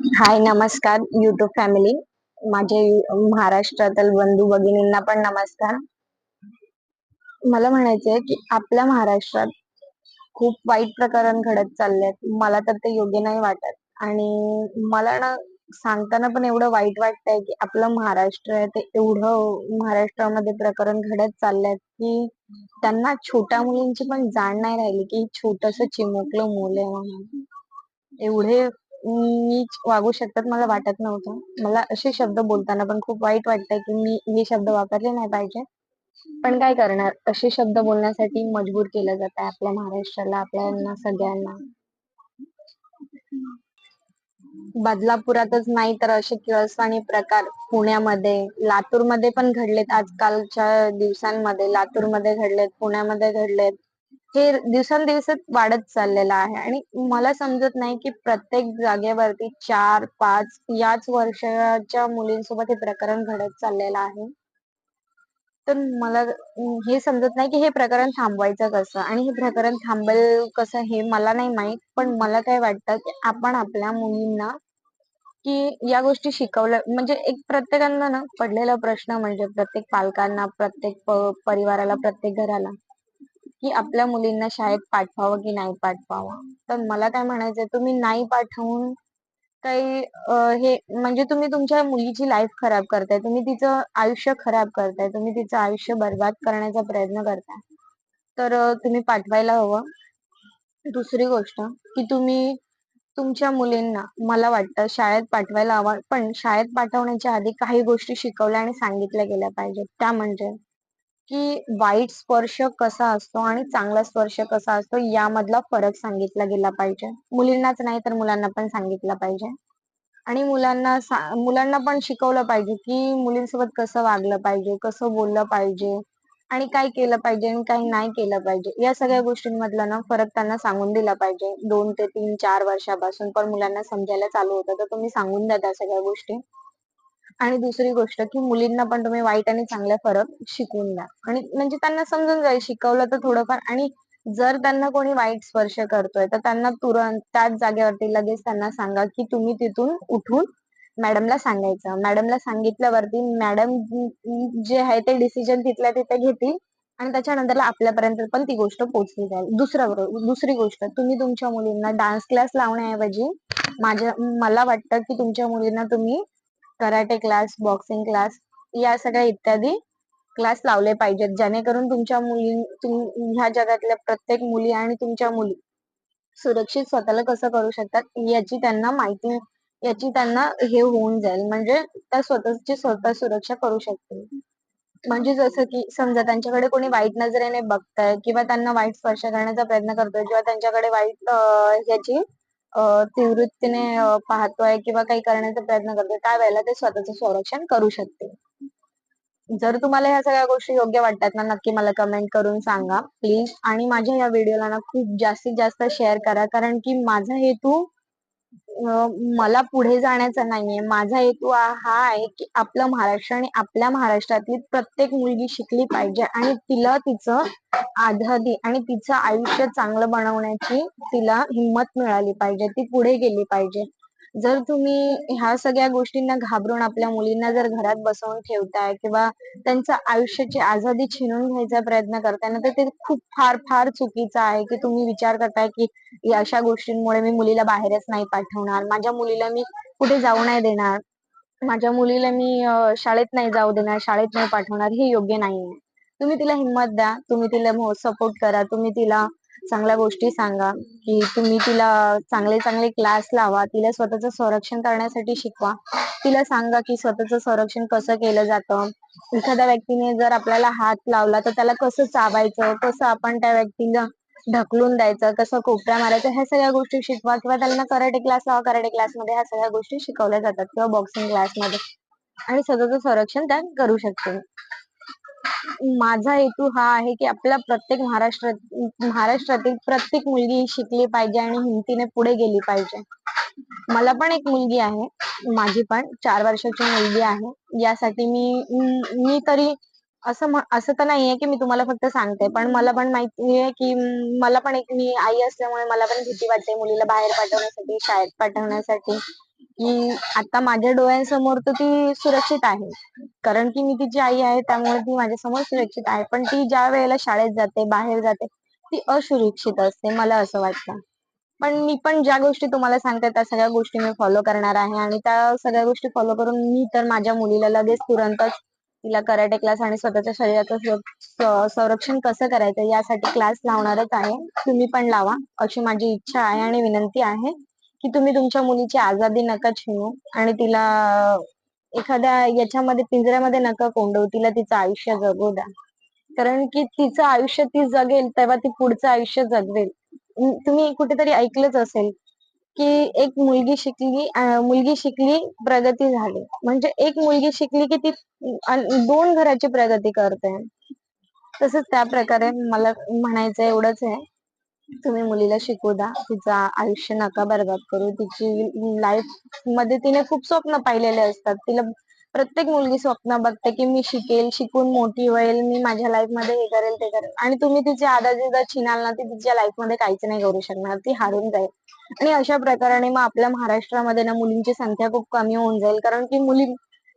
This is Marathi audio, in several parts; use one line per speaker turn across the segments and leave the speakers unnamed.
हाय नमस्कार युट्यूब फॅमिली माझे महाराष्ट्रातील बंधू भगिनींना पण नमस्कार. मला म्हणायचंय की आपल्या महाराष्ट्रात खूप वाईट प्रकरण घडत चाललेत मला तर ते योग्य नाही वाटत. आणि मला ना सांगताना पण एवढं वाईट वाटतंय की आपलं महाराष्ट्र आहे ते एवढं महाराष्ट्रामध्ये प्रकरण घडत चाललंय की त्यांना छोट्या मुलींची पण जाण नाही राहिली की छोटस चिमुकलं मुलं आहे म्हणून. एवढे नीच वागू शकतात मला वाटत नव्हतं. मला असे शब्द बोलताना पण खूप वाईट वाटतंय की मी हे शब्द वापरले नाही पाहिजे. पण काय करणार? असे शब्द बोलण्यासाठी मजबूर केलं जात आहे आपल्या महाराष्ट्राला आपल्याला सगळ्यांना. बदलापुरातच नाही तर असे किळसवाणी प्रकार पुण्यामध्ये लातूरमध्ये पण घडलेत आजकालच्या दिवसांमध्ये. लातूरमध्ये घडलेत पुण्यामध्ये घडलेत. हे दिवसेंदिवस वाढत चाललेलं आहे. आणि मला समजत नाही की प्रत्येक जागेवरती चार पाच याच वर्षाच्या मुलींसोबत हे प्रकरण घडत चाललेलं आहे. तर मला हे समजत नाही की हे प्रकरण थांबवायचं कसं आणि हे प्रकरण थांबेल कसं हे मला नाही माहीत. पण मला काय वाटतं की आपण आपल्या मुलींना की या गोष्टी शिकवल्या म्हणजे एक प्रत्येकांना ना पडलेला प्रश्न म्हणजे प्रत्येक पालकांना प्रत्येक परिवाराला प्रत्येक घराला की आपल्या मुलींना शाळेत पाठवावं की नाही पाठवावं? तर मला काय म्हणायचंय तुम्ही नाही पाठवून काही हे म्हणजे तुम्ही तुमच्या मुलीची लाईफ खराब करताय तुम्ही तिचं आयुष्य खराब करताय तुम्ही तिचं आयुष्य बर्बाद करण्याचा प्रयत्न करताय. तर तुम्ही पाठवायला हवं. दुसरी गोष्ट की तुम्ही तुमच्या मुलींना मला वाटतं शाळेत पाठवायला हवं पण शाळेत पाठवण्याच्या आधी काही गोष्टी शिकवल्या आणि सांगितल्या गेल्या पाहिजेत. त्या म्हणजे की वाईट स्पर्श कसा असतो आणि चांगला स्पर्श कसा असतो यामधला फरक सांगितला गेला पाहिजे. मुलींनाच नाही तर मुलांना पण सांगितलं पाहिजे. आणि मुलांना मुलांना पण शिकवलं पाहिजे की मुलींसोबत कसं वागलं पाहिजे कसं बोललं पाहिजे आणि काय केलं पाहिजे आणि काय नाही केलं पाहिजे. या सगळ्या गोष्टींमधला ना फरक त्यांना सांगून दिला पाहिजे. दोन ते तीन चार वर्षापासून पण मुलांना समजायला चालू होतं. तर तुम्ही सांगून द्या त्या सगळ्या गोष्टी. आणि दुसरी गोष्ट की मुलींना पण तुम्ही वाईट आणि चांगला फरक शिकवून द्या. आणि म्हणजे त्यांना समजून जाईल शिकवलं तर थोडंफार. आणि जर त्यांना कोणी वाईट स्पर्श करतोय तर त्यांना तुरंत त्याच जागेवरती लगेच त्यांना सांगा की तुम्ही तिथून उठून मॅडमला सांगायचं. मॅडमला सांगितल्यावरती मॅडम जे आहे ते डिसिजन तिथल्या तिथे घेतील आणि त्याच्यानंतर आपल्यापर्यंत पण ती गोष्ट पोहोचली जाईल. दुसरं दुसरी गोष्ट तुम्ही तुमच्या मुलींना डान्स क्लास लावण्याऐवजी माझ्या मला वाटतं की तुमच्या मुलींना तुम्ही कराटे क्लास बॉक्सिंग क्लास या सगळ्या इत्यादी क्लास लावले पाहिजेत. जेणेकरून तुमच्या मुली तुम- ह्या जगातल्या प्रत्येक मुली आणि तुमच्या मुली सुरक्षित स्वतःला कसं करू शकतात याची त्यांना माहिती याची त्यांना हे होऊन जाईल. म्हणजे त्या स्वतःची स्वतः सुरक्षा करू शकतील म्हणजे जसं की समजा त्यांच्याकडे कोणी वाईट नजरेने बघताय किंवा त्यांना वाईट स्पर्श करण्याचा प्रयत्न करतोय किंवा त्यांच्याकडे वाईट ह्याची तीव्रतेने पाहतोय किंवा काही करण्याचा प्रयत्न करतोय त्यावेळेला ते स्वतःचं संरक्षण करू शकते जर तुम्हाला ह्या सगळ्या गोष्टी योग्य वाटतात ना नक्की मला कमेंट करून सांगा प्लीज. आणि माझ्या या व्हिडिओला ना खूप जास्तीत जास्त शेअर करा कारण की माझा हेतू मला पुढे जाण्याचा नाहीये. माझा हेतू हा आहे की आपलं महाराष्ट्र आणि आपल्या महाराष्ट्रातली प्रत्येक मुलगी शिकली पाहिजे आणि तिला तिचं आझादी आणि तिचं आयुष्य चांगलं बनवण्याची तिला हिंमत मिळाली पाहिजे. ती पुढे गेली पाहिजे. जर तुम्ही ह्या सगळ्या गोष्टींना घाबरून आपल्या मुलींना जर घरात बसवून ठेवताय किंवा त्यांचं आयुष्याची आझादी छिनून घ्यायचा प्रयत्न करताय ना तर ते खूप फार फार चुकीचं आहे की तुम्ही विचार करताय की अशा गोष्टींमुळे मी मुलीला बाहेरच नाही पाठवणार माझ्या मुलीला मी कुठे जाऊ नाही देणार माझ्या मुलीला मी शाळेत नाही जाऊ देणार शाळेत नाही पाठवणार हे योग्य नाहीये. तुम्ही तिला हिंमत द्या तुम्ही तिला सपोर्ट करा तुम्ही तिला चांगल्या गोष्टी सांगा की तुम्ही तिला चांगले चांगले क्लास लावा तिला स्वतःचं संरक्षण करण्यासाठी शिकवा. तिला सांगा की स्वतःचं संरक्षण कसं केलं जातं. एखाद्या व्यक्तीने जर आपल्याला हात लावला तर त्याला कसं चावायचं कसं आपण त्या व्यक्तीला ढकलून द्यायचं कसं कोपऱ्या मारायचं ह्या सगळ्या गोष्टी शिकवा किंवा त्यांना कराटे क्लास लावा कराटे क्लासमध्ये ह्या सगळ्या गोष्टी शिकवल्या जातात किंवा बॉक्सिंग क्लासमध्ये आणि स्वतःचं संरक्षण त्या करू शकते. माझा हेतू हा आहे की आपल्या प्रत्येक महाराष्ट्रात महाराष्ट्रातील प्रत्येक मुलगी शिकली पाहिजे आणि हिमतीने पुढे गेली पाहिजे. मला पण एक मुलगी आहे माझी पण चार वर्षाची मुलगी आहे. यासाठी मी मी तरी असं असं तर नाहीये की मी तुम्हाला फक्त सांगते पण मला पण माहिती आहे की मला पण एक मी आई असल्यामुळे मला पण भीती वाटते मुलीला बाहेर पाठवण्यासाठी शाळेत पाठवण्यासाठी. की आता माझ्या डोळ्यांसमोर तर ती सुरक्षित आहे. कारण की मी तिची आई आहे त्यामुळे ती माझ्यासमोर सुरक्षित आहे. पण ती ज्या वेळेला शाळेत जाते बाहेर जाते ती असुरक्षित असते मला असं वाटतं. पण मी पण ज्या गोष्टी तुम्हाला सांगते त्या सगळ्या गोष्टी मी फॉलो करणार आहे. आणि त्या सगळ्या गोष्टी फॉलो करून मी तर माझ्या मुलीला लगेच तुरंतच तिला कराटे क्लास आणि स्वतःच्या शरीराचं संरक्षण कसं करायचं यासाठी क्लास लावणारच आहे. तुम्ही पण लावा अशी माझी इच्छा आहे आणि विनंती आहे. की तुम्ही तुमच्या मुलीची आजादी नका छिनू आणि तिला एखाद्या याच्यामध्ये पिंजऱ्यामध्ये नका कोंडवू तिला तिचं आयुष्य जगू द्या. कारण की तिचं आयुष्य ती जगेल तेव्हा ती पुढचं आयुष्य जगवेल. तुम्ही कुठेतरी ऐकलंच असेल की एक मुलगी शिकली मुलगी शिकली प्रगती झाली. म्हणजे एक मुलगी शिकली की ती दोन घराची प्रगती करते. तसंच त्या प्रकारे मला म्हणायचं एवढंच आहे. तुम्ही मुलीला शिकू द्या. तिचं आयुष्य नका बरबाद करू. तिची लाईफमध्ये तिने खूप स्वप्न पाहिलेले असतात. तिला प्रत्येक मुलगी स्वप्न बघते की मी शिकेल शिकून मोठी होईल मी माझ्या लाईफमध्ये हे करेल ते करेल. आणि तुम्ही तिची आदाजी छिनाल ना ती तिच्या लाईफमध्ये काहीच नाही करू शकणार. ती हारून जाईल. आणि अशा प्रकाराने मग आपल्या महाराष्ट्रामध्ये ना मुलींची संख्या खूप कमी होऊन जाईल. कारण की मुली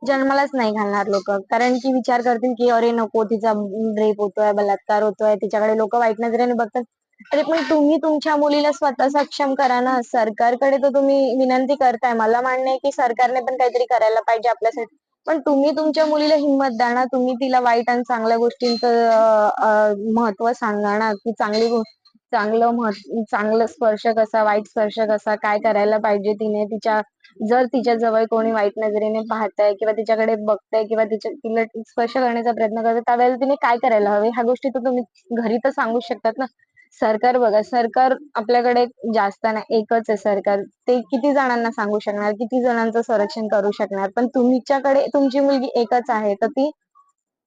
जन्मालाच नाही घालणार लोक. कारण की विचार करतील की अरे नको तिचा रेप होतोय बलात्कार होतोय. तिच्याकडे लोक वाईट नजरेने बघतात. अरे पण तुम्ही तुमच्या मुलीला स्वतः सक्षम करा ना. सरकारकडे तर तुम्ही विनंती करताय. मला मान्य आहे की सरकारने पण काहीतरी करायला पाहिजे आपल्यासाठी. पण तुम्ही तुमच्या मुलीला हिंमत द्या ना. तुम्ही तिला वाईट आणि चांगल्या गोष्टींचं महत्त्व सांगा ना. की चांगली चांगलं चांगलं स्पर्श कसा वाईट स्पर्श कसा काय करायला पाहिजे तिने. तिच्या जर तिच्या जवळ कोणी वाईट नजरेने पाहताय किंवा तिच्याकडे बघताय किंवा तिच्या तिला स्पर्श करण्याचा प्रयत्न करतोय त्यावेळेला तिने काय करायला हवे? ह्या गोष्टी तर तुम्ही घरी तर सांगू शकतात ना. सरकार बघा सरकार आपल्याकडे जास्त नाही एकच आहे सरकार. ते किती जणांना सांगू शकणार किती जणांचं संरक्षण करू शकणार? पण तुमच्याकडे तुमची मुलगी एकच आहे तर ती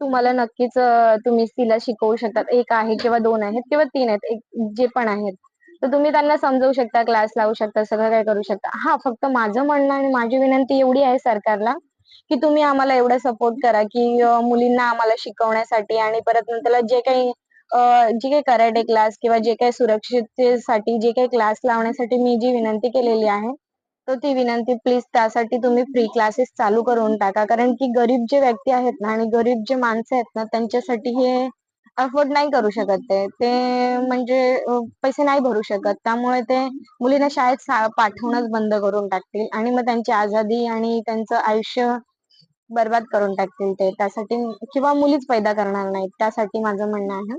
तुम्हाला नक्कीच तुम्ही तिला शिकवू शकतात. एक आहे किंवा दोन आहेत किंवा तीन आहेत एक जे पण आहेत. तर तुम्ही त्यांना समजवू शकता क्लास लावू शकता सगळं काय करू शकता. हा फक्त माझं म्हणणं आणि माझी विनंती एवढी आहे सरकारला की तुम्ही आम्हाला एवढं सपोर्ट करा की मुलींना आम्हाला शिकवण्यासाठी आणि परत नंतर जे काही जे काही कराटे क्लास किंवा जे काही सुरक्षिततेसाठी जे काही क्लास लावण्यासाठी मी जी विनंती केलेली आहे तर ती विनंती प्लीज त्यासाठी तुम्ही फ्री क्लासेस चालू करून टाका. कारण की गरीब जे व्यक्ती आहेत ना आणि गरीब जे माणसं आहेत ना त्यांच्यासाठी हे अफोर्ड नाही करू शकत ते. ते म्हणजे पैसे नाही भरू शकत. त्यामुळे ते मुलींना शाळेत पाठवणंच बंद करून टाकतील आणि मग त्यांची आझादी आणि त्यांचं आयुष्य बरबाद करून टाकतील ते. त्यासाठी किंवा मुलीच पैदा करणार नाहीत. त्यासाठी माझं म्हणणं आहे.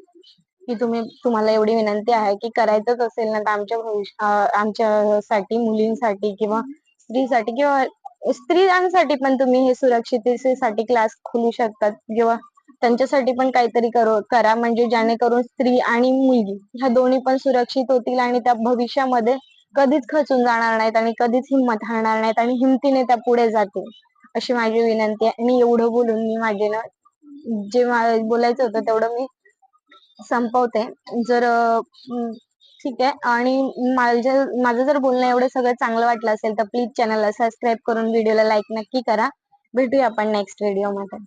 की तुम्ही तुम्हाला एवढी विनंती आहे की करायचंच असेल ना तर आमच्या भविष्य आमच्यासाठी मुलींसाठी किंवा स्त्रीसाठी किंवा स्त्रियांसाठी पण तुम्ही हे सुरक्षिततेसाठी क्लास खोलू शकतात किंवा त्यांच्यासाठी पण काहीतरी करो करा म्हणजे जेणेकरून स्त्री आणि मुलगी ह्या दोन्ही पण सुरक्षित होतील आणि त्या भविष्यामध्ये कधीच खचून जाणार नाहीत आणि कधीच हिंमत हारणार नाहीत आणि हिमतीने त्या पुढे जातील. अशी माझी विनंती आहे. आणि एवढं बोलून मी माझे ना जे बोलायचं होतं तेवढं मी संपवते. जर ठीक आहे. आणि माझं माझं जर बोलणं एवढं सगळं चांगलं वाटलं असेल तर प्लीज चॅनलला सबस्क्राईब करून व्हिडिओला लाईक नक्की करा. भेटूया आपण नेक्स्ट व्हिडिओमध्ये